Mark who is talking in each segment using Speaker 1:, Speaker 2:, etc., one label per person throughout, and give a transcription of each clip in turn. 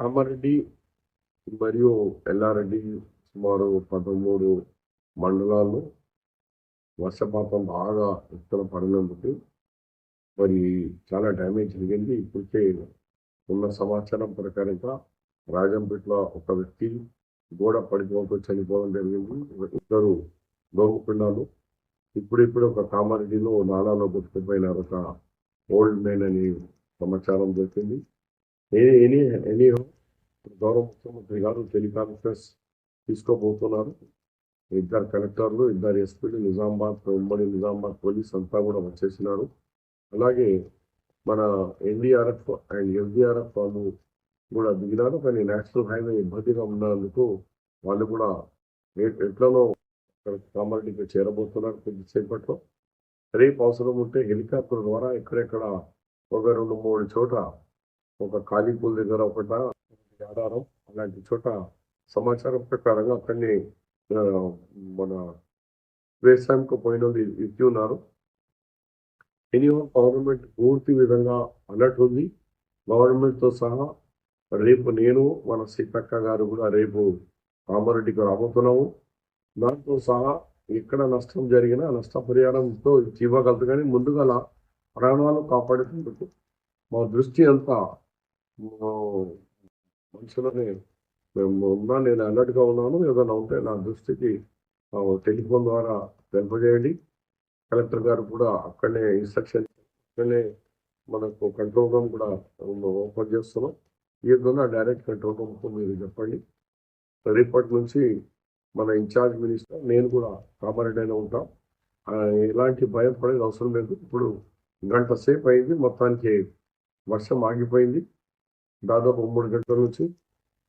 Speaker 1: కామారెడ్డి మరియు ఎల్లారెడ్డి సుమారు పదమూడు మండలాల్లో వర్షపాతం బాగా ఎత్తున పడినందుకు మరి చాలా డ్యామేజ్ జరిగింది. ఇప్పటికే ఉన్న సమాచారం ప్రకారంగా రాజంపేటలో ఒక వ్యక్తి గోడ పడిపోతూ చనిపోవడం జరిగింది. ఇద్దరు గోగుపిండాలు ఇప్పుడిప్పుడు ఒక కామారెడ్డిలో నాలాలో గుర్తుపోయిన ఒక ఓల్డ్ మ్యాన్ అని సమాచారం దొరికింది. ఎనీ ఎనీ ఎనీ గౌరవ ముఖ్యమంత్రి గారు టెలికాన్ఫరెన్స్ తీసుకోబోతున్నారు ఇద్దరు కలెక్టర్లు ఇద్దరు ఎస్పీలు నిజామాబాద్ ఉమ్మడి నిజామాబాద్ పోలీస్ అంతా కూడా వచ్చేసినారు. అలాగే మన ఎన్డీఆర్ఎఫ్ అండ్ ఎస్డీఆర్ఎఫ్ వాళ్ళు కూడా దిగినారు. కానీ నేషనల్ హైవే ఇబ్బందిగా ఉన్నందుకు వాళ్ళు కూడా ఏ- ఎట్లనో కామారెడ్డికి చేరబోతున్నారు కొద్దిసేపట్లో. రేపు అవసరం ఉంటే హెలికాప్టర్ ద్వారా ఎక్కడెక్కడ ఒక రెండు మూడు చోట ఒక కాళీపూల్ దగ్గర ఒకట ఆధారం అలాంటి చోట సమాచారం ప్రకారంగా అక్కడిని మన వ్యవసాయంకు పోయిన వాళ్ళు ఇచ్చి ఉన్నారు. ఎనీహో గవర్నమెంట్ పూర్తి విధంగా అలర్ట్ ఉంది. గవర్నమెంట్తో సహా రేపు నేను మన సీతక్క గారు కూడా రేపు కామారెడ్డికి రాబోతున్నాము. దాంతో సహా ఎక్కడ నష్టం జరిగినా నష్టపరిహారంతో ఇవ్వగలదు కానీ ముందుగా ప్రాణాలు కాపాడేందుకు మా దృష్టి అంతా మనుషులని మేము ఉన్నా నేను అలర్ట్గా ఉన్నాను. ఏదైనా ఉంటే నా దృష్టికి టెలిఫోన్ ద్వారా తెలిపజేయండి. కలెక్టర్ గారు కూడా అక్కడనే ఇన్స్ట్రక్షన్ అక్కడనే మనకు కంట్రోల్ రూమ్ కూడా ఓపెన్ చేస్తున్నాం. ఈ విధంగా డైరెక్ట్ కంట్రోల్ రూమ్తో మీరు చెప్పండి. రేపటి నుంచి మన ఇన్ఛార్జ్ మినిస్టర్ నేను కూడా కామారెడ్డి అయినా ఉంటాం ఎలాంటి భయం పడేది అవసరం లేదు. ఇప్పుడు గంట సేపు అయింది మొత్తానికి వర్షం ఆగిపోయింది. దాదాపు మూడు గంటల నుంచి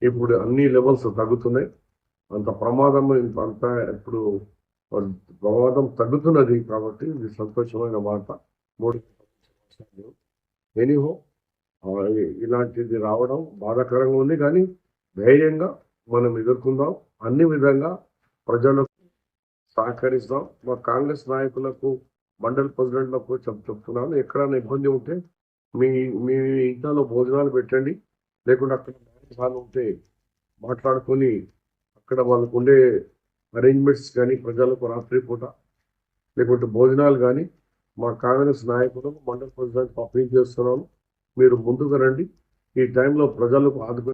Speaker 1: ఇప్పుడు అన్ని లెవెల్స్ తగ్గుతున్నాయి. అంత ప్రమాదం ఇంత అంత ఇప్పుడు ప్రమాదం తగ్గుతున్నది కాబట్టి ఇది సంతోషమైన మాట మూడు ఎనీహో ఇలాంటిది రావడం బాధాకరంగా ఉంది కానీ ధైర్యంగా మనం ఎదుర్కొందాం. అన్ని విధంగా ప్రజలకు సహకరిస్తాం. మా కాంగ్రెస్ నాయకులకు మండలి ప్రెసిడెంట్లకు చెప్ చెప్తున్నాను. ఎక్కడైనా ఇబ్బంది ఉంటే మీ మీ ఇంట్లో భోజనాలు పెట్టండి. లేకుంటే అక్కడ మ్యారేజ్ హాల్ ఉంటే మాట్లాడుకొని అక్కడ వాళ్ళకు ఉండే అరేంజ్మెంట్స్ కానీ ప్రజలకు రాత్రి పూట లేకుంటే భోజనాలు కానీ మా కాంగ్రెస్ నాయకులకు మండల ప్రెసిడెంట్ అప్పీల్ చేస్తున్నాను. మీరు ముందుకు రండి. ఈ టైంలో ప్రజలకు ఆదుకు